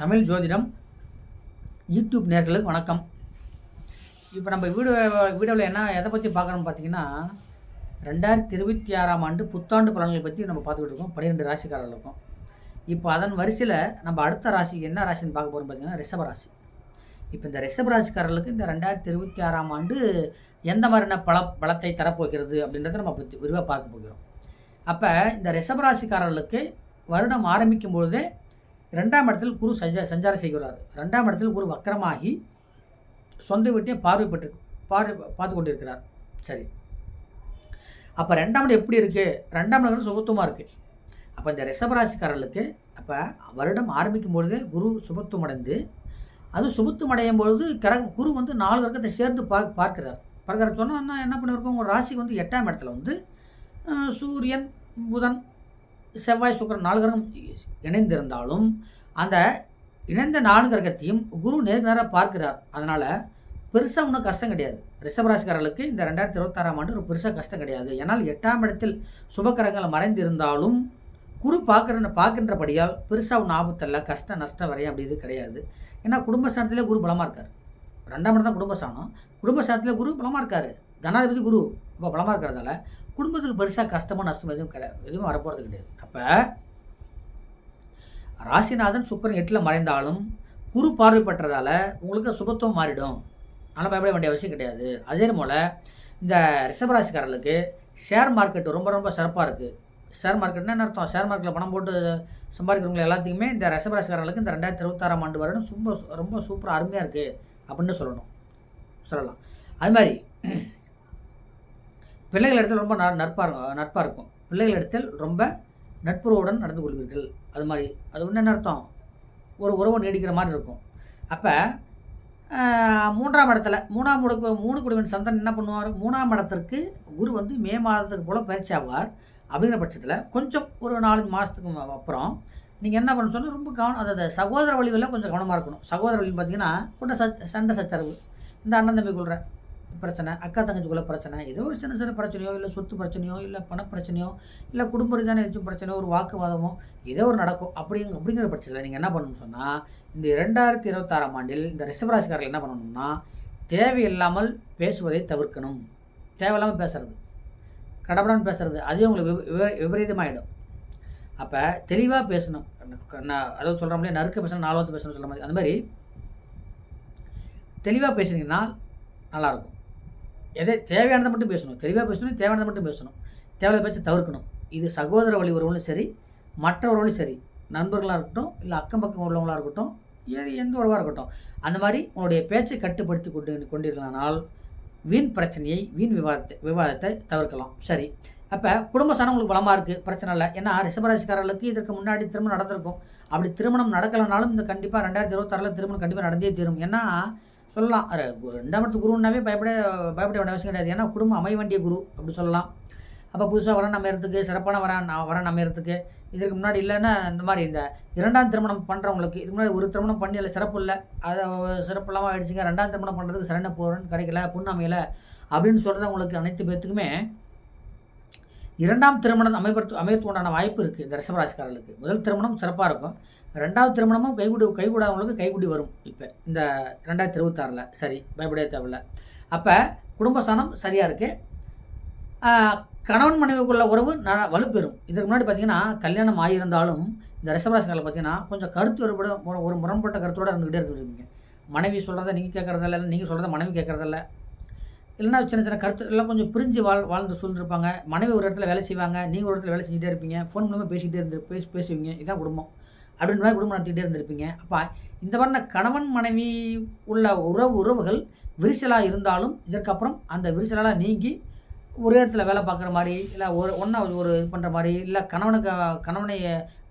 தமிழ் ஜோதிடம் யூடியூப் நேர்களுக்கு வணக்கம். இப்போ நம்ம வீடியோ வீடியோவில் என்ன எதை பற்றி பார்க்குறோம்னு பார்த்தீங்கன்னா ரெண்டாயிரத்தி இருபத்தி ஆறாம் ஆண்டு புத்தாண்டு பலன்களை பற்றி நம்ம பார்த்துக்கிட்டு இருக்கோம். பன்னிரெண்டு ராசிக்காரர்களுக்கும் இப்போ அதன் வரிசையில் நம்ம அடுத்த ராசி என்ன ராசின்னு பார்க்க போகிறோம் பார்த்தீங்கன்னா ரிஷப ராசி. இப்போ இந்த ரிஷப ராசிக்காரர்களுக்கு இந்த ரெண்டாயிரத்தி இருபத்தி ஆறாம் ஆண்டு எந்த மாதிரியான பல பலத்தை தரப்போகிறது அப்படின்றத நம்ம பற்றி விரிவாக பார்க்க போகிறோம். அப்போ இந்த ரிஷப ராசிக்காரர்களுக்கு வருடம் ஆரம்பிக்கும் பொழுதே ரெண்டாம் இடத்தில் குரு சஞ்ச சஞ்சாரம் செய்கிறார். ரெண்டாம் இடத்தில் குரு வக்கரமாகி சொந்த வீட்டை பார்வைப்பட்டு பார்வை பார்த்து கொண்டிருக்கிறார். சரி. அப்போ ரெண்டாம் இடம் எப்படி இருக்குது ரெண்டாம் இடம் சுபத்துவமாக இருக்குது அப்போ இந்த ரிஷபராசிக்காரர்களுக்கு அப்போ வருடம் ஆரம்பிக்கும் பொழுது குரு சுபத்துவம் அடைந்து அது சுபத்துவம் அடையும் பொழுது கிர குரு வந்து நாலு கிரகத்தை சேர்ந்து பார் பார்க்கிறார். பார்க்குறாரு சொன்னால் என்ன பண்ணியிருக்கோம் ஒரு ராசிக்கு வந்து எட்டாம் இடத்துல வந்து சூரியன் புதன் செவ்வாய் சுக்கிரன் நாலு கிரகம் இணைந்திருந்தாலும் அந்த இணைந்த நாலு கிரகத்தையும் குரு நேர் நேராக பார்க்கிறார். அதனால் பெருசாக ஒன்றும் கஷ்டம் கிடையாது. ரிஷபராசிக்காரர்களுக்கு இந்த ரெண்டாயிரத்தி இருபத்தாறாம் ஆண்டு ஒரு பெருசாக கஷ்டம் கிடையாது. ஏன்னால் எட்டாம் இடத்தில் சுபக்கிரகங்கள் மறைந்து இருந்தாலும் குரு பார்க்குற பார்க்கின்றபடியால் பெருசாக ஒன்றும் ஆபத்தல்ல கஷ்டம் நஷ்டம் வரையும் அப்படி இது கிடையாது. ஏன்னா குடும்பஸ்தானத்திலே குரு பலமாக இருக்கார். ரெண்டாம் இடம் தான் குடும்பஸ்தானம். குடும்பஸ்தானத்திலே குரு பலமாக இருக்கார். தனாதிபதி குரு ரொம்ப பலமாக இருக்கிறதால குடும்பத்துக்கு பெருசாக கஷ்டமோ நஷ்டமோ எதுவும் கிடையாது எதுவும் வரப்போகிறது கிடையாது. அப்போ ராசிநாதன் சுக்கரன் எட்டில் மறைந்தாலும் குரு பார்வை பெற்றதால் உங்களுக்கு சுபத்துவம் மாறிடும். ஆனால் பயப்பட வேண்டிய அவசியம் கிடையாது. அதே போல் இந்த ரிஷபராசிக்காரர்களுக்கு ஷேர் மார்க்கெட் ரொம்ப ரொம்ப சிறப்பாக இருக்குது ஷேர் மார்க்கெட்னா என்ன அர்த்தம்? ஷேர் மார்க்கெட்டில் பணம் போட்டு சம்பாதிக்கிறவங்க எல்லாத்தையுமே இந்த ரிஷபராசிக்காரர்களுக்கு இந்த ரெண்டாயிரத்தி இருபத்தாறாம் ஆண்டு வருடம் ரொம்ப ரொம்ப சூப்பராக அருமையாக இருக்குது அப்படின்னு சொல்லணும். சொல்லலாம். அது மாதிரி பிள்ளைகள் இடத்துல ரொம்ப ந- நட்பாக இருக்கும் நட்பாக இருக்கும். பிள்ளைகள் இடத்தில் ரொம்ப நட்புறவுடன் நடந்து கொள்வீர்கள். அது மாதிரி. அது ஒன்று என்ன அர்த்தம்? ஒரு உறவு நீடிக்கிற மாதிரி இருக்கும். அப்போ மூன்றாம் இடத்துல மூணாம் முடுக்கு மூணு குடிவன் சந்தன் என்ன பண்ணுவார்? மூணாம் இடத்திற்கு குரு வந்து மே மாதத்துக்கு போல் பயிற்சி ஆவார். அப்படிங்கிற பட்சத்தில் கொஞ்சம் ஒரு நாலஞ்சு மாதத்துக்கு அப்புறம் நீங்கள் என்ன பண்ண சொன்னால் ரொம்ப கவனம் அதாவது சகோதர வழிகளில் கொஞ்சம் கவனமாக இருக்கணும். சகோதர வழின்னு பார்த்தீங்கன்னா கூட சச் சண்டை சச்சரவு. இந்த அண்ணன் தம்பி கொள்கிறேன் பிரச்சனை அக்கா தங்கச்சிக்குள்ளே பிரச்சனை ஏதோ ஒரு சின்ன சின்ன பிரச்சனையோ இல்லை சொத்து பிரச்சனையோ இல்லை பணப்பிரச்சனையோ இல்லை குடும்ப ரீதியான ஏதாச்சும் பிரச்சனையோ ஒரு வாக்குவாதமோ ஏதோ ஒரு நடக்கும். அப்படிங்க அப்படிங்கிற பட்சத்தில் நீங்கள் என்ன பண்ணணும்னு சொன்னால் இந்த இரண்டாயிரத்தி இருபத்தாறாம் ஆண்டில் இந்த ரிஷபராசிக்காரர்கள் என்ன பண்ணணும்னா தேவையில்லாமல் பேசுவதை தவிர்க்கணும். தேவையில்லாமல் பேசுகிறது கடப்படான்னு பேசுகிறது அதே உங்களுக்கு விபரீதமாகிடும் அப்போ தெளிவாக பேசணும். நான் அதாவது சொல்கிற மாதிரி நறுக்க பேசணும் நாலாவது பேசணும் சொல்கிற மாதிரி. அந்த மாதிரி தெளிவாக பேசுனீங்கன்னா நல்லாயிருக்கும் எதை தேவையானதை மட்டும் பேசணும் தெளிவாக பேசணும் தேவையானதை மட்டும் பேசணும். தேவையான பேச்சை தவிர்க்கணும். இது சகோதர வழி உறவுகளும் சரி மற்ற சரி நண்பர்களாக இருக்கட்டும் இல்லை அக்கம் பக்கம் உள்ளவங்களாக இருக்கட்டும் ஏறி எந்த உறவாக இருக்கட்டும் அந்த மாதிரி உங்களுடைய பேச்சை கட்டுப்படுத்தி கொண்டு கொண்டிருக்கலானால் வீண் பிரச்சனையை வீண் விவாதத்தை விவாதத்தை தவிர்க்கலாம். சரி. அப்போ குடும்ப சனம் உங்களுக்கு பலமாக இருக்குது பிரச்சனை இல்லை. ஏன்னா ரிஷபராசிக்காரர்களுக்கு இதற்கு முன்னாடி திருமணம் நடந்திருக்கும். அப்படி திருமணம் நடக்கலைனாலும் இந்த கண்டிப்பாக ரெண்டாயிரத்தி இருபத்தாறில் திருமணம் கண்டிப்பாக நடந்தே தீரும். ஏன்னா சொல்லலாம். கு- ரெண்டாம் இடத்து குருன்னாவே பயப்பட பயப்பட வேண்டிய அவசியம் கிடையாது. ஏன்னா குடும்பம் அமைய வேண்டிய குரு அப்படி சொல்லலாம். அப்போ புதுசாக வர அமையறதுக்கு சிறப்பான வர வர அமையறதுக்கு இதற்கு முன்னாடி இல்லைன்னா இந்த மாதிரி இந்த இரண்டாம் திருமணம் பண்ணுறவங்களுக்கு இதுக்கு முன்னாடி ஒரு திருமணம் பண்ணி அதில் சிறப்பு இல்லை. அதை சிறப்பு இல்லாமல் ஆகிடுச்சிங்க ரெண்டாம் திருமணம் பண்ணுறதுக்கு சரண போகிறேன்னு கிடைக்கல பொண்ணு அமையலை அப்படின்னு சொல்கிறவங்களுக்கு அனைத்து பேர்த்துக்குமே இரண்டாம் திருமணம் அமைப்படுத்து அமையத்துக்கு உண்டான வாய்ப்பு இருக்குது இந்த ரிஷபராசிக்காரர்களுக்கு. முதல் திருமணம் சிறப்பாக இருக்கும். ரெண்டாவது திருமணமும் கைகூடி கைகூடாதவங்களுக்கு கைகூடி வரும். இப்போ இந்த ரெண்டாயிரத்தி இருபத்தாறில். சரி பயப்படவே தேவையில்ல. அப்போ குடும்பஸ்தானம் சரியாக இருக்குது கணவன் மனைவிக்குள்ள உறவு ந வலுப்பெறும். இதுக்கு முன்னாடி பார்த்தீங்கன்னா கல்யாணம் ஆகியிருந்தாலும் இந்த ரிஷபராசிக்காரில் பார்த்தீங்கன்னா கொஞ்சம் கருத்து வேறுபட ஒரு- ஒரு முரண்பட்ட கருத்தோடு இருந்துக்கிட்டே இருந்துருக்கீங்க மனைவி சொல்கிறத நீங்கள் கேட்குறதில்ல நீங்கள் சொல்கிறத மனைவி கேட்குறதில்ல இல்லைன்னா சின்ன சின்ன கருத்து எல்லாம் கொஞ்சம் பிரிஞ்சு வாழ் வாழ்ந்து சூழ்ந்துருப்பாங்க. மனைவி ஒரு இடத்துல வேலை செய்வாங்க. நீங்கள் ஒரு இடத்துல வேலை செஞ்சுட்டே இருப்பீங்க. ஃபோன் மூலமாக பேசிக்கிட்டே இருந்து பேசி பேசுவீங்க. இதான் குடும்பம். அப்படின்ற மாதிரி குடும்பம் நடத்திக்கிட்டே இருந்திருப்பீங்க. அப்போ இந்த மாதிரி கணவன் மனைவி உள்ள உறவு உறவுகள் விரிசலாக இருந்தாலும் இதற்கப்புறம் அந்த விரிசலால் நீங்கி ஒரு இடத்துல வேலை பார்க்குற மாதிரி இல்லை ஒரு ஒன்றா ஒரு இது பண்ணுற மாதிரி இல்லை கணவனுக்கு கணவனை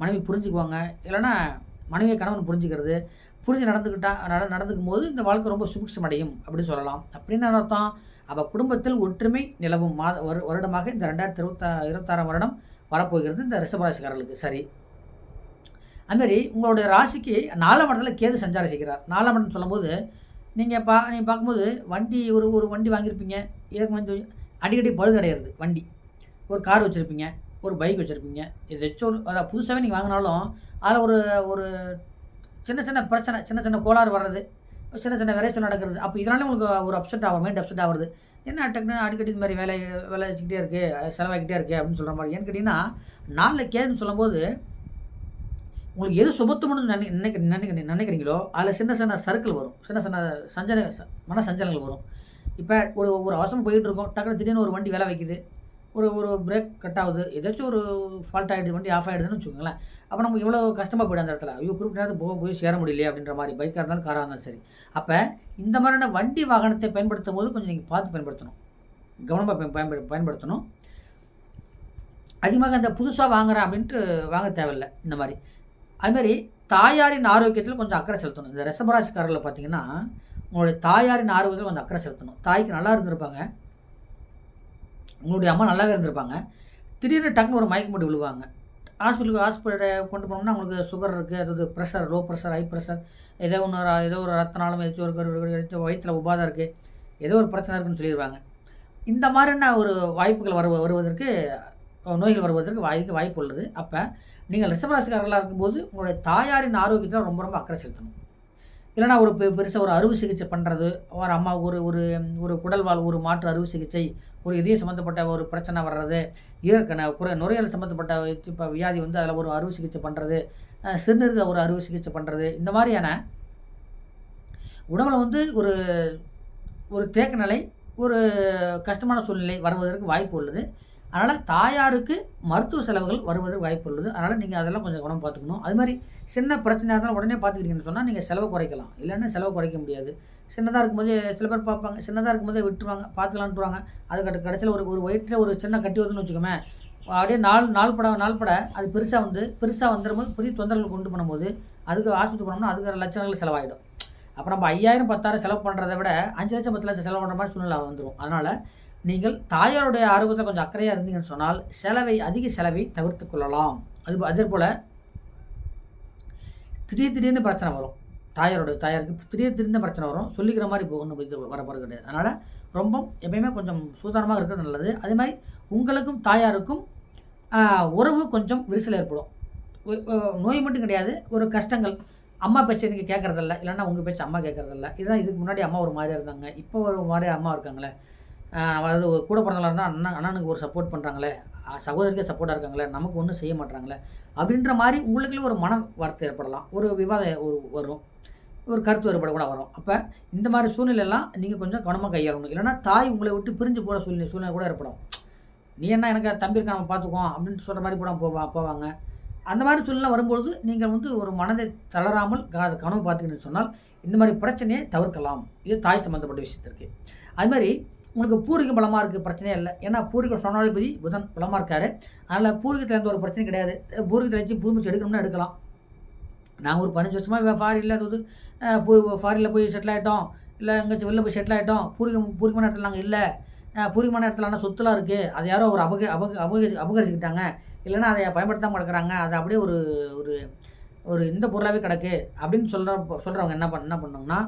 மனைவி புரிஞ்சுக்குவாங்க. இல்லைன்னா மனைவியை கணவன் புரிஞ்சுக்கிறது. புரிஞ்சு நடந்துக்கிட்டா நட நடந்துக்கும் போது இந்த வாழ்க்கை ரொம்ப சுபிக்ஷம் அடையும் அப்படின்னு சொல்லலாம். அப்படின்னு அர்த்தம். அப்போ குடும்பத்தில் ஒற்றுமை நிலவும். மாத ஒரு வருடமாக இந்த ரெண்டாயிரத்தி இருபத்தா இருபத்தாறாம் வருடம் வரப்போகிறது இந்த ரிஷபராசிக்காரர்களுக்கு. சரி. அதுமாரி உங்களுடைய ராசிக்கு நாலாம் இடத்துல கேது சஞ்சாரம் செய்கிறார். நாலாம் இடம் சொல்லும்போது நீங்கள் பா நீங்கள் பார்க்கும்போது வண்டி ஒரு ஒரு வண்டி வாங்கியிருப்பீங்க. இதுக்கு கொஞ்சம் அடிக்கடி பழுது அடையிறது வண்டி. ஒரு கார் வச்சுருப்பீங்க ஒரு பைக் வச்சுருப்பீங்க. இது ஒரு அதாவது புதுசாகவே நீங்கள் வாங்கினாலும் அதில் ஒரு ஒரு சின்ன சின்ன பிரச்சனை சின்ன சின்ன கோளாறு வர்றது சின்ன சின்ன விரைச்சல் நடக்கிறது. அப்போ இதனால உங்களுக்கு ஒரு அப்செட் ஆகும் மைண்ட் அப்செட் ஆகிறது என்ன டக்குனு அடிக்கடி இந்த மாதிரி வேலை வேலை வச்சுக்கிட்டே இருக்குது செலவாகிக்கிட்டே இருக்கு அப்படின்னு சொல்கிற மாதிரி. ஏன்னு கேட்டிங்கன்னா நாளில் கேதுன்னு சொல்லும்போது உங்களுக்கு எது சுபத்துவம்னு நினை நினைக்க நினைக்க நினைக்கிறீங்களோ அதில் சின்ன சின்ன சர்க்கிள் வரும். சின்ன சின்ன சஞ்சன மன சஞ்சலங்கள் வரும். இப்போ ஒரு ஒரு அவசரம் போயிட்டு இருக்கோம் டக்குனு திடீர்னு ஒரு வண்டி வேலை வைக்குது. ஒரு ஒரு பிரேக் கட் ஆகுது. ஏதாச்சும் ஒரு ஃபால்ட் ஆகிடுது வண்டி ஆஃப் ஆகிடுதுன்னு வச்சுக்கோங்களேன். அப்போ நமக்கு இவ்வளோ கஷ்டமாக போய்டும் அந்த இடத்துல. ஐயோ குறிப்பிட்ட நேரத்துக்கு போக போய் சேர முடியலையே அப்படின்ற மாதிரி பைக்காக இருந்தாலும் காராக இருந்தாலும் சரி. அப்போ இந்த மாதிரியான வண்டி வாகனத்தை பயன்படுத்தும் போது கொஞ்சம் நீங்கள் பார்த்து பயன்படுத்தணும். கவனமாக பயன்படு பயன்படுத்தணும். அதிகமாக அந்த புதுசாக வாங்குறேன் அப்படின்ட்டு வாங்க தேவையில்லை இந்த மாதிரி. அதுமாரி தாயாரின் ஆரோக்கியத்தில் கொஞ்சம் அக்கறை செலுத்தணும். இந்த ரசபராசிக்காரர்களை பார்த்தீங்கன்னா உங்களுடைய தாயாரின் ஆரோக்கியத்தில் கொஞ்சம் அக்கறை செலுத்தணும். தாய்க்கு நல்லா இருந்திருப்பாங்க. உங்களுடைய அம்மா நல்லாவே இருந்திருப்பாங்க. திடீர்னு டக்குனு ஒரு மயக்கம் போட்டு விழுவாங்க. ஹாஸ்பிட்டலுக்கு ஹாஸ்பிட்டலை கொண்டு போனோம்னா உங்களுக்கு சுகர் இருக்குது அதாவது pressure low pressure high pressure ஏதோ ஒன்று ஏதோ ஒரு ரத்த ஏதாச்சும் ஒரு வயிற்றில் உபாதம் இருக்குது ஏதோ ஒரு பிரச்சனை இருக்குன்னு சொல்லிடுவாங்க. இந்த மாதிரியான ஒரு வாய்ப்புகள் வரு வருவதற்கு நோய்கள் வருவதற்கு வாய்க்கு வாய்ப்பு உள்ளது. அப்போ நீங்கள் ரிஷபராசிக்காரர்களாக இருக்கும்போது உங்களுடைய தாயாரின் ஆரோக்கியத்தில் ரொம்ப ரொம்ப அக்கறை செலுத்தணும். இல்லைனா ஒரு பெ பெருசாக ஒரு அறுவை சிகிச்சை பண்ணுறது ஒரு அம்மா ஒரு ஒரு ஒரு குடல்வால் ஒரு மாற்று அறுவை சிகிச்சை ஒரு இதய சம்மந்தப்பட்ட ஒரு பிரச்சனை வர்றது இயற்கன குறை நுரையீரல் சம்மந்தப்பட்ட இப்போ வியாதி வந்து அதில் ஒரு அறுவை சிகிச்சை பண்ணுறது சிறுநீர்க ஒரு அறுவை சிகிச்சை பண்ணுறது இந்த மாதிரியான உடம்புல வந்து ஒரு ஒரு தேக்க நிலை ஒரு கஷ்டமான சூழ்நிலை வருவதற்கு வாய்ப்பு உள்ளது. அதனால் தாயாருக்கு மருத்துவ செலவுகள் வருவதற்கு வாய்ப்பு உள்ளது. அதனால் நீங்கள் அதெல்லாம் கொஞ்சம் கவனம் பார்த்துக்கணும். அது மாதிரி சின்ன பிரச்சனையாக இருந்தாலும் உடனே பார்த்துக்கிட்டீங்கன்னு சொன்னால் நீங்கள் செலவு குறைக்கலாம். இல்லைன்னா செலவு குறைக்க முடியாது. சின்னதாக இருக்கும்போது சில பேர் பார்ப்பாங்க. சின்னதாக இருக்கும்போதே விட்டுருவாங்க. பார்த்துக்கலான்ட்டுருவாங்க. அது கட்ட கடைசியில் ஒரு ஒரு வயிற்றில் ஒரு சின்ன கட்டி வருதுன்னு வச்சுக்கோமே அப்படியே நாள் நாள் பட நாள் பட அது பெருசாக வந்து பெருசாக வந்துடும்போது பெரிய தொந்தரவுகள் கொண்டு பண்ணும்போது அதுக்கு ஆஸ்பத்திரி போனோம்னா அதுக்கு லட்சங்கள் செலவாகிடும் அப்போ நம்ம ஐயாயிரம் பத்தாயிரம் செலவு பண்ணுறதை விட அஞ்சு லட்சம் பத்து லட்சம் செலவு பண்ணுற மாதிரி சூழ்நிலை வந்துடும் அதனால் நீங்கள் தாயாருடைய ஆரோக்கியத்தில் கொஞ்சம் அக்கறையாக இருந்தீங்கன்னு சொன்னால் செலவை அதிக செலவை தவிர்த்து கொள்ளலாம். அது அதே போல் திடீர் திடீர்னு பிரச்சனை வரும். தாயாரோட தாயாருக்கு திடீர் திடீர்னு பிரச்சனை வரும். சொல்லிக்கிற மாதிரி போகணும் இது வர போகிறது கிடையாது. அதனால் ரொம்ப எப்பயுமே கொஞ்சம் சூதானமாக இருக்கிறது நல்லது. அதே மாதிரி உங்களுக்கும் தாயாருக்கும் உறவு கொஞ்சம் விரிசல் ஏற்படும். நோய் மட்டும் கிடையாது. ஒரு கஷ்டங்கள். அம்மா பேச்சை நீங்கள் கேட்குறதில்ல இல்லைன்னா உங்கள் பேச்சு அம்மா கேட்குறதில்ல இதுதான் இதுக்கு முன்னாடி அம்மா ஒரு மாதிரியாக இருந்தாங்க. இப்போ ஒரு மாதிரியா அம்மா இருக்காங்களே. அதாவது ஒரு கூட பிறந்தவங்களாக இருந்தால் அண்ணன் அண்ணனுக்கு ஒரு சப்போர்ட் பண்ணுறாங்களே சகோதரிக்கே சப்போர்ட்டாக இருக்காங்களே நமக்கு ஒன்றும் செய்ய மாட்டாங்களே அப்படின்ற மாதிரி உங்களுக்குள்ள ஒரு மன வார்த்தை ஏற்படலாம். ஒரு விவாத ஒரு வரும். ஒரு கருத்து வேறுபாடு கூட வரும். அப்போ இந்த மாதிரி சூழ்நிலையெல்லாம் நீங்கள் கொஞ்சம் கவனமாக கையாளணும். இல்லைன்னா தாய் உங்களை விட்டு பிரிஞ்சு போகிற சூழ்நிலை சூழ்நிலை கூட ஏற்படும். நீ என்ன எனக்கு தம்பி இருக்க நம்ம பார்த்துக்குவோம் அப்படின்னு சொல்கிற மாதிரி கூட போவா போவாங்க. அந்த மாதிரி சூழ்நிலை வரும்பொழுது நீங்கள் வந்து ஒரு மனதை தளராமல் கனவு அதை பார்த்துக்கின்னு சொன்னால் இந்த மாதிரி பிரச்சனையை தவிர்க்கலாம். இது தாய் சம்மந்தப்பட்ட விஷயத்திற்கு. அது மாதிரி உங்களுக்கு பூர்வீகம் பலமாக இருக்குது பிரச்சனையே இல்லை. ஏன்னா பூர்வீக சொன்னாலிபதி புதன் பலமாக இருக்கார். அதனால் பூர்வீகத்தில் எந்த ஒரு பிரச்சனை கிடையாது. பூர்வீகத்தில் வச்சு பூமிச்சு எடுக்கணும்னா எடுக்கலாம். நாங்கள் ஒரு பதினஞ்சு வருஷமாக ஃபாரினில் அதாவது அஹ், பூ ஃபாரினில் போய் செட்டில் ஆகிட்டோம் இல்லை எங்கேயாச்சும் வெளில போய் செட்டில் ஆகிட்டோம் பூர்வீகம் பூர்வீகமான இடத்துல நாங்கள் இல்லை. பூர்வீகமான இடத்துல ஆனால் சொத்துலாம் இருக்குது அது யாரோ ஒரு அபக அபக அபகரி அபகரிச்சுக்கிட்டாங்க. இல்லைன்னா அதை பயன்படுத்தாமல் கிடக்கிறாங்க. அது அப்படியே ஒரு ஒரு ஒரு இந்த பொருளாகவே கிடக்கு. அப்படின்னு சொல்கிற சொல்கிறவங்க என்ன பண்ண என்ன பண்ணோம்னா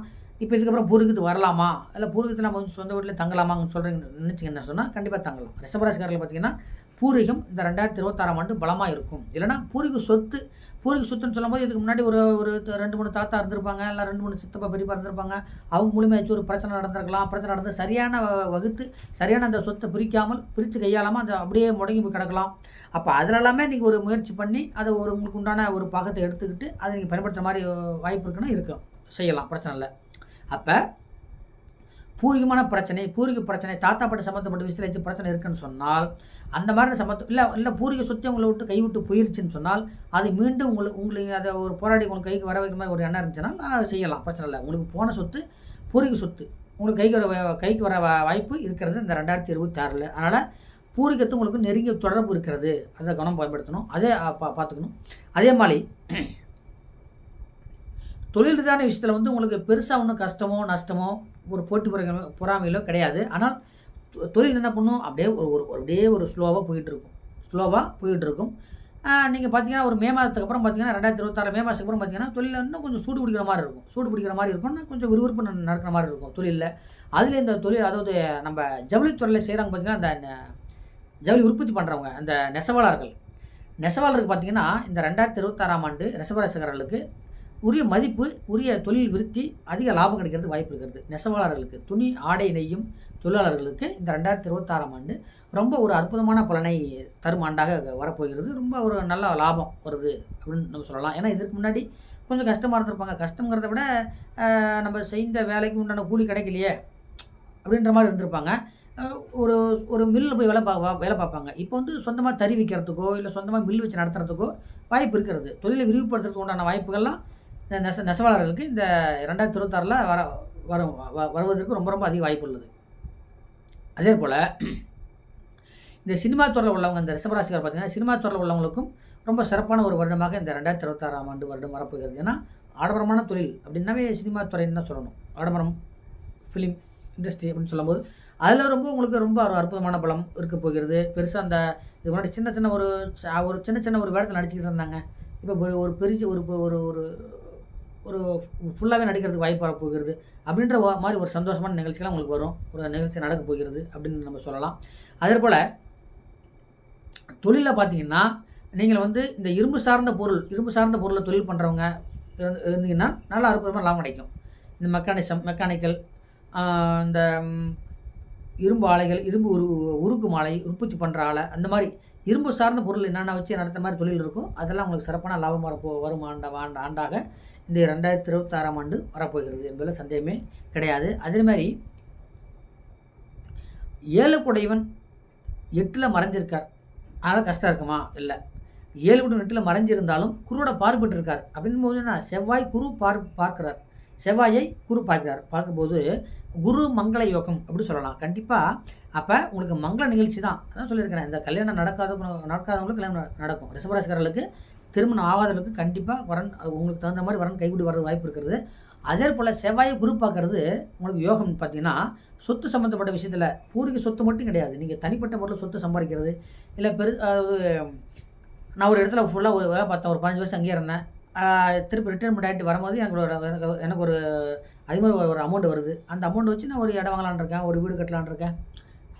இப்போ இதுக்கப்புறம் பூர்வீகத்துக்கு வரலாமா? இல்லை பூர்வீகத்தில் நம்ம வந்து சொந்த வீட்டில் தங்கலாமான்னு சொல்கிறீங்க நினச்சிங்க என்ன சொன்னால் கண்டிப்பாக தங்கலாம். ரிஷபராசிக்காரில் பார்த்தீங்கன்னா பூர்வீகம் இந்த ரெண்டாயிரத்தி இருபத்தாறாம் ஆண்டு பலமாக இருக்கும். இல்லைன்னா பூர்வீக சொத்து பூர்வீக சொத்துன்னு சொல்லும்போது இதுக்கு முன்னாடி ஒரு ஒரு ரெண்டு மூணு தாத்தா இருந்திருப்பாங்க இல்லை ரெண்டு மூணு சித்தப்பா பெரியப்பா இருந்திருப்பாங்க. அவங்க மூலியமா ஏதாச்சும் ஒரு பிரச்சனை நடந்திருக்கலாம். பிரச்சனை நடந்து சரியான வகுத்து சரியான அந்த சொத்தை பிரிக்காமல் பிரித்து கையாளாமல் அந்த அப்படியே முடங்கி போய் கிடக்கலாம். அப்போ அதில் எல்லாமே நீங்கள் ஒரு முயற்சி பண்ணி அதை ஒரு உங்களுக்கு உண்டான ஒரு பாகத்தை எடுத்துக்கிட்டு அதை நீங்கள் பயன்படுத்துகிற மாதிரி வாய்ப்பு இருக்குன்னா இருக்கும் செய்யலாம் பிரச்சனை இல்லை. அப்போ பூர்வீகமான பிரச்சனை பூர்வீக பிரச்சனை தாத்தா பாட்டு சம்மந்தப்பட்ட விஷயத்தில் பிரச்சனை இருக்குன்னு சொன்னால் அந்த மாதிரி சம்மந்தம் இல்லை இல்லை பூர்வீக சொத்தை உங்களை விட்டு கைவிட்டு போயிருச்சுன்னு சொன்னால் அது மீண்டும் உங்களுக்கு உங்களுக்கு அதை ஒரு போராடி உங்களுக்கு கைக்கு வர வைக்கிற மாதிரி ஒரு எண்ணம் இருந்துச்சுன்னா அதை செய்யலாம். பிரச்சனை இல்லை. உங்களுக்கு போன சொத்து பூர்வீக சொத்து. உங்களுக்கு கைக்கு வர கைக்கு வர வாய்ப்பு இருக்கிறது இந்த ரெண்டாயிரத்தி இருபத்தி ஆறில் அதனால் பூர்வீகத்து உங்களுக்கு நெருங்கிய தொடர்பு இருக்கிறது. அதை கவனம் பயன்படுத்தணும். அதே பா பார்த்துக்கணும். அதே மாதிரி தொழில் ரீதியான விஷயத்தில் வந்து உங்களுக்கு பெருசாக ஒன்றும் கஷ்டமோ நஷ்டமோ ஒரு போட்டி பொறாமை பொறாமையிலோ கிடையாது. ஆனால் தொ- தொழில் என்ன பண்ணும்? அப்படியே ஒரு ஒரு அப்படியே ஒரு ஸ்லோவாக போயிட்டுருக்கும். ஸ்லோவாக போயிட்டுருக்கும். நீங்கள் பார்த்தீங்கன்னா ஒரு மே மாதத்துக்கு அப்புறம் பார்த்தீங்கன்னா ரெண்டாயிரத்தி இருபத்தாறு மே மாதத்துக்கு அப்புறம் பார்த்தீங்கன்னா தொழிலில் இன்னும் கொஞ்சம் சூடு பிடிக்கிற மாதிரி இருக்கும். சூடு பிடிக்கிற மாதிரி இருக்கும் இன்னும் கொஞ்சம் விறுவிறுப்பு நடக்கிற மாதிரி இருக்கும் தொழிலில். அதில் இந்த தொழில் அதாவது நம்ம ஜவுளித்துறையில் செய்கிறாங்க பார்த்தீங்கன்னா அந்த ஜவுளி உற்பத்தி பண்ணுறவங்க அந்த நெசவாளர்கள். நெசவாளருக்கு பார்த்தீங்கன்னா இந்த ரெண்டாயிரத்தி இருபத்தாறாம் ஆண்டு நெசவரசகர்களுக்கு உரிய மதிப்பு உரிய தொழில் விருத்தி அதிக லாபம் கிடைக்கிறது வாய்ப்பு இருக்கிறது. நெசவாளர்களுக்கு துணி ஆடை நெய்யும் தொழிலாளர்களுக்கு இந்த ரெண்டாயிரத்தி இருபத்தாறாம் ஆண்டு ரொம்ப ஒரு அற்புதமான பலனை தரும் ஆண்டாக வரப்போகிறது. ரொம்ப ஒரு நல்ல லாபம் வருது அப்படின்னு நம்ம சொல்லலாம். ஏன்னா இதற்கு முன்னாடி கொஞ்சம் கஷ்டமாக இருந்திருப்பாங்க. கஷ்டங்கிறத விட நம்ம செய்த வேலைக்கு உண்டான கூலி கிடைக்கலையே அப்படின்ற மாதிரி இருந்திருப்பாங்க. ஒரு ஒரு மில்லில் போய் வேலை பா வேலை பார்ப்பாங்க. இப்போ வந்து சொந்தமாக தறி வைக்கிறதுக்கோ இல்லை சொந்தமாக மில் வச்சு நடத்துறதுக்கோ வாய்ப்பு இருக்கிறது. தொழிலை விரிவுபடுத்துறதுக்கு உண்டான வாய்ப்புகள்லாம் இந்த நெச நெசவாளர்களுக்கு இந்த ரெண்டாயிரத்தி இருபத்தாறில் வர வரும் வ- வருவதற்கு ரொம்ப ரொம்ப அதிக வாய்ப்பு உள்ளது. அதே போல் இந்த சினிமா துறையில் உள்ளவங்க இந்த ரிஷபராசிக்கார் பார்த்தீங்கன்னா சினிமா துறையில் உள்ளவங்களுக்கும் ரொம்ப சிறப்பான ஒரு வருடமாக இந்த ரெண்டாயிரத்தி இருபத்தாறாம் ஆண்டு வருடம் வரப்போகிறது. ஏன்னா ஆடம்பரமான தொழில் அப்படின்னாவே சினிமா துறைன்னு தான் சொல்லணும். ஆடம்பரம் ஃபிலிம் இண்டஸ்ட்ரி அப்படின்னு சொல்லும்போது அதில் ரொம்ப உங்களுக்கு ரொம்ப ஒரு அற்புதமான பலம் இருக்க போகிறது. பெருசாக அந்த இது முன்னாடி சின்ன சின்ன ஒரு ஒரு சின்ன சின்ன ஒரு வேடத்தில் நடிச்சுக்கிட்டு இருந்தாங்க. இப்போ ஒரு ஒரு பெரிய ஒரு ஒரு ஒரு ஒரு ஃபுல்லாகவே நடிக்கிறதுக்கு வாய்ப்பு வரப்போகிறது அப்படின்ற மாதிரி ஒரு சந்தோஷமான நிகழ்ச்சிலாம் உங்களுக்கு வரும். ஒரு நிகழ்ச்சி நடக்க போகிறது அப்படின்னு நம்ம சொல்லலாம். அதே போல் தொழிலில் பார்த்தீங்கன்னா நீங்கள் வந்து இந்த இரும்பு சார்ந்த பொருள் இரும்பு சார்ந்த பொருளை தொழில் பண்ணுறவங்க இருந்தீங்கன்னா நல்லா அற்புதமாக லாபம் கிடைக்கும். இந்த மெக்கானிசம் மெக்கானிக்கல் இந்த இரும்பு ஆலைகள் இரும்பு உரு உருக்கு மாலை உற்பத்தி பண்ணுற ஆலை அந்த மாதிரி இரும்பு சார்ந்த பொருள் என்னென்ன வச்சு நடத்துகிற மாதிரி தொழில் இருக்கும் அதெல்லாம் உங்களுக்கு சிறப்பான லாபம் வரப்போ வரும் ஆண்ட ஆண்ட ஆண்டாக இந்த ரெண்டாயிரத்தி இருபத்தாறாம் ஆண்டு வரப்போகிறது என்பதில் சந்தேகமே கிடையாது. அதே மாதிரி ஏழு குடையவன் எட்டில் மறைஞ்சிருக்கார். அதனால் கஷ்டம் இருக்குமா? இல்லை. ஏழு குடம் எட்டில் மறைஞ்சிருந்தாலும் குருவோட பார்ப்பட்டு இருக்கார். அப்படின் போது நான் செவ்வாய் குரு பார் பார்க்கிறார். செவ்வாயை குரு பார்க்கிறார். பார்க்கும்போது குரு மங்கள யோகம் அப்படின்னு சொல்லலாம். கண்டிப்பாக அப்போ உங்களுக்கு மங்கள நிகழ்ச்சி தான். அதான் சொல்லியிருக்கேன் இந்த கல்யாணம் நடக்காத நடக்காதவங்களுக்கு கல்யாணம் நடக்கும். ரிஷபராசிக்காரர்களுக்கு திருமணம் ஆகாதவர்களுக்கு கண்டிப்பாக வரன் உங்களுக்கு தகுந்த மாதிரி வரன் கைகூடி வர்றது வாய்ப்பு இருக்கிறது. அதே போல் செவ்வாயை குரு பார்க்கறது உங்களுக்கு யோகம் பார்த்தீங்கன்னா சொத்து சம்மந்தப்பட்ட விஷயத்தில் பூர்வீக சொத்து மட்டும் கிடையாது. நீங்கள் தனிப்பட்ட முறையில் சொத்து சம்பாதிக்கிறது இல்லை பெரு அதாவது நான் ஒரு இடத்துல ஃபுல்லாக ஒரு வேலை பார்த்தேன். ஒரு பதினஞ்சு வருஷம் அங்கேயே இருந்தேன். திருப்பி ரிட்டைர்மெண்ட் ஆகிட்டு வரும்போது எனக்கு ஒரு எனக்கு- ஒரு அதிகமாக ஒரு- அமௌண்ட் வருது. அந்த அமௌண்ட் வச்சு நான் ஒரு இடம் வாங்கலான் இருக்கேன். ஒரு வீடு கட்டலான்னு இருக்கேன்.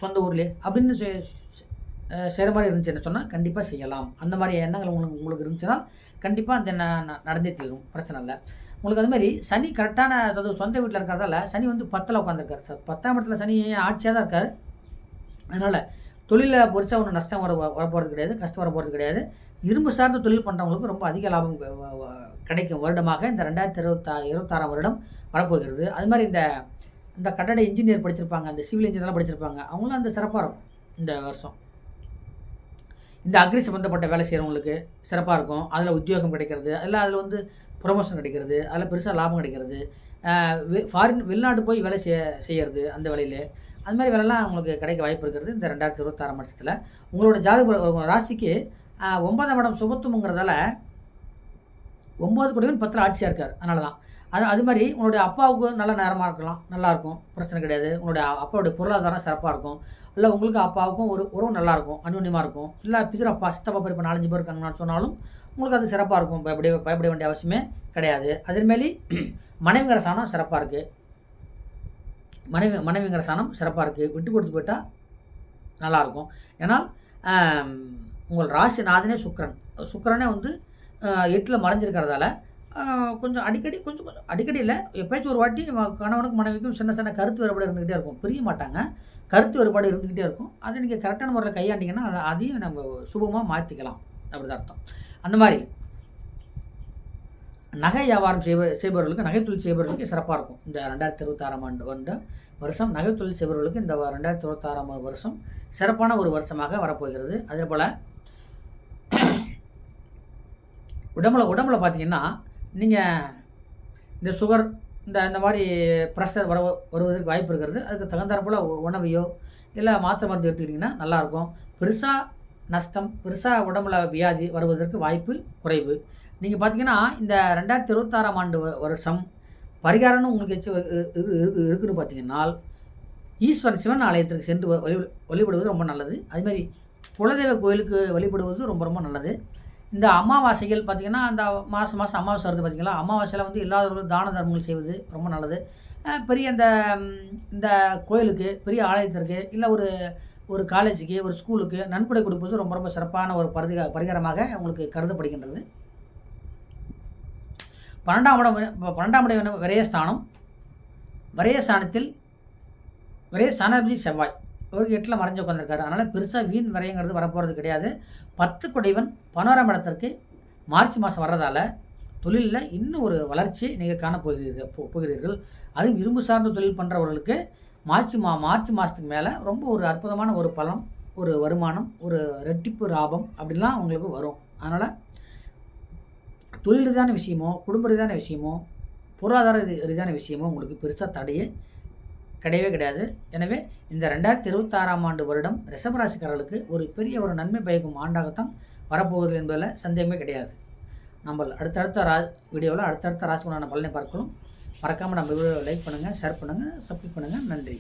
சொந்த ஊர்லேயே அப்படின்னு செய்கிற மாதிரி இருந்துச்சுன்னு சொன்னால் கண்டிப்பாக செய்யலாம். அந்த மாதிரி எண்ணங்கள் உங்களுக்கு உங்களுக்கு இருந்துச்சுன்னா கண்டிப்பாக அந்த என்ன ந- நடந்தே தீரும். பிரச்சனை இல்லை. உங்களுக்கு அது மாதிரி சனி கரெக்டான அதாவது சொந்த வீட்டில் இருக்கிறதால சனி வந்து பத்தில் உட்காந்துருக்காரு சார் பத்தாம் இடத்துல சனி ஆட்சியாக தான் இருக்கார். அதனால் தொழிலில் பொறிச்சா ஒன்றும் நஷ்டம் வர வர போகிறது கிடையாது கஷ்டம் வர போகிறது கிடையாது. இரும்பு சார்ந்த தொழில் பண்ணுறவங்களுக்கு ரொம்ப அதிக லாபம் கிடைக்கும். வருடமாக இந்த ரெண்டாயிரத்தி இருபத்தா இருபத்தாறாம் வருடம் வரப்போகிறது. அது மாதிரி இந்த இந்த கட்டட இன்ஜினியர் படிச்சிருப்பாங்க இந்த சிவில் இன்ஜினியர்லாம் படிச்சிருப்பாங்க. அவங்களும் அந்த சிறப்பாக இருக்கும் இந்த வருஷம். இந்த அக்ரி சம்மந்தப்பட்ட வேலை செய்கிறவங்களுக்கு சிறப்பாக இருக்கும். அதில் உத்தியோகம் கிடைக்கிறது அதில் அதில் வந்து ப்ரொமோஷன் கிடைக்கிறது அதில் பெருசாக லாபம் கிடைக்கிறது. ஃபாரின் வெளிநாடு போய் வேலை செய்ய செய்கிறது அந்த வேலையில் அது மாதிரி வேலைலாம் அவங்களுக்கு கிடைக்க வாய்ப்பு இருக்கிறது இந்த ரெண்டாயிரத்தி இருபத்தாறாம் வருஷத்தில். உங்களோட ஜாதக ராசிக்கு ஒன்பதாம் இடம் சுபத்துவங்கிறதால ஒம்பது கோடிவன் பத்தில் ஆட்சியாக இருக்கார். அதனால தான் அது அது மாதிரி உன்னுடைய அப்பாவுக்கு நல்ல நேரமாக இருக்கலாம். நல்லாயிருக்கும் பிரச்சனை கிடையாது. உன்னுடைய அப்பாவுடைய பொருளாதாரம் சிறப்பாக இருக்கும். இல்லை உங்களுக்கு அப்பாவுக்கும் ஒரு உறவு நல்லாயிருக்கும் இருக்கும் இருக்கும். இல்லை பிதிர அப்பா சித்தப்பா பேர் இப்போ நாலஞ்சு பேர் இருக்காங்கன்னு சொன்னாலும் உங்களுக்கு அது சிறப்பாக இருக்கும். பயப்பட பயப்பட வேண்டிய அவசியமே கிடையாது. அதேமாரி மனைவிங்கிற சாணம் சிறப்பாக இருக்குது மனைவி மனைவிங்கிற சாணம் சிறப்பாக இருக்குது விட்டு கொடுத்து போயிட்டால் நல்லாயிருக்கும் ஏன்னா ஆம், உங்கள் ராசிநாதனே சுக்கரன். சுக்கரனே வந்து எட்டில் மறைஞ்சிருக்கிறதால கொஞ்சம் அடிக்கடி கொஞ்சம் கொஞ்சம் அடிக்கடி இல்லை. எப்பயாச்சும் ஒரு வாட்டி கணவனுக்கு கணவனுக்கும் மனைவிக்கும் சின்ன சின்ன கருத்து வேறுபாடு இருந்துக்கிட்டே இருக்கும். பிரிய மாட்டாங்க. கருத்து வேறுபாடு இருந்துக்கிட்டே இருக்கும். அதை நீங்கள் கரெக்டான முறையில் கையாண்டிங்கன்னா அதையும் நம்ம சுபமாக மாற்றிக்கலாம் அப்படி அர்த்தம். அந்த மாதிரி நகை வியாபாரம் செய்வ செய்பவர்களுக்கு நகைத்தொழில் செய்பவர்களுக்கு சிறப்பாக இருக்கும். இந்த ரெண்டாயிரத்தி இருபத்தாறாம் ஆண்டு வந்து வருஷம் நகைத்தொழில் செய்பவர்களுக்கு இந்த ரெண்டாயிரத்தி இருபத்தாறாம் வருஷம் சிறப்பான ஒரு வருஷமாக வரப்போகிறது. அதே போல் உடம்புல உடம்புல பார்த்தீங்கன்னா நீங்கள் இந்த சுகர் இந்த இந்த மாதிரி ப்ரெஷர் வர வருவதற்கு வாய்ப்பு இருக்கிறது. அதுக்கு தகுந்தாற் போல் உணவையோ இல்லை மாத்திரை மருந்து எடுத்துக்கிட்டிங்கன்னா நல்லாயிருக்கும். பெருசாக நஷ்டம் பெருசாக உடம்புல வியாதி வருவதற்கு வாய்ப்பு குறைவு. நீங்கள் பார்த்தீங்கன்னா இந்த ரெண்டாயிரத்தி இருபத்தாறாம் ஆண்டு வ- வருஷம் பரிகாரம்னு உங்களுக்கு எச்சு இரு- இருக்குன்னு பார்த்தீங்கன்னா ஈஸ்வரன் சிவன் ஆலயத்திற்கு சென்று வழிபடு வழிபடுவது ரொம்ப நல்லது. அதுமாரி குலதெய்வ கோயிலுக்கு வழிபடுவது ரொம்ப ரொம்ப நல்லது. இந்த அமாவாசைகள் பார்த்திங்கன்னா அந்த மாதம் மாதம் அமாவாசை வருது பார்த்திங்களா? அமாவாசையில் வந்து இல்லாதவர்கள் தான தர்மங்கள் செய்வது ரொம்ப நல்லது. பெரிய அந்த இந்த கோயிலுக்கு பெரிய ஆலயத்திற்கு இல்லை ஒரு ஒரு காலேஜுக்கு ஒரு ஸ்கூலுக்கு நன்கொடை கொடுப்பது ரொம்ப ரொம்ப சிறப்பான ஒரு பரிக பரிகாரமாக உங்களுக்கு கருதப்படுகின்றது. பன்னெண்டாம் இடம் பன்னெண்டாம் இடம் விரயஸ்தானம். விரயஸ்தானத்தில் விரயஸ்தானாதிபதி செவ்வாய். இவருக்கு எட்டில் மறைஞ்சு உட்காந்துருக்காரு அதனால் பெருசாக வீண் விரயங்கிறது வரப்போகிறது கிடையாது. பத்து குடைவன் பனோராம் இடத்திற்கு மார்ச் மாதம் வர்றதால தொழிலில் இன்னும் ஒரு வளர்ச்சி நீங்கள் காண போகிறீர்கள் போ- போகிறீர்கள். அதுவும் இரும்பு சார்ந்த தொழில் பண்ணுறவர்களுக்கு மார்ச் மா மார்ச் மாதத்துக்கு மேலே ரொம்ப ஒரு அற்புதமான ஒரு பலம் ஒரு வருமானம் ஒரு ரெட்டிப்பு லாபம் அப்படிலாம் அவங்களுக்கு வரும். அதனால் தொழில் ரீதியான விஷயமோ குடும்ப ரீதியான விஷயமோ பொருளாதார ரீதியான விஷயமோ உங்களுக்கு பெருசாக தடையே கிடையவே கிடையாது. எனவே இந்த ரெண்டாயிரத்தி இருபத்தாறாம் ஆண்டு வருடம் ரிஷபராசிக்காரர்களுக்கு ஒரு பெரிய ஒரு நன்மை பயக்கும் ஆண்டாகத்தான் வரப்போகுது என்பதில் சந்தேகமே கிடையாது. நம்ம அடுத்தடுத்த ரா வீடியோவில் அடுத்தடுத்த ராசிக்குண்டான பலனை பார்க்கலாம். மறக்காமல் நம்ம வீடியோ லைக் பண்ணுங்கள் ஷேர் பண்ணுங்கள் சப்ஸ்கிரைப் பண்ணுங்கள் நன்றி.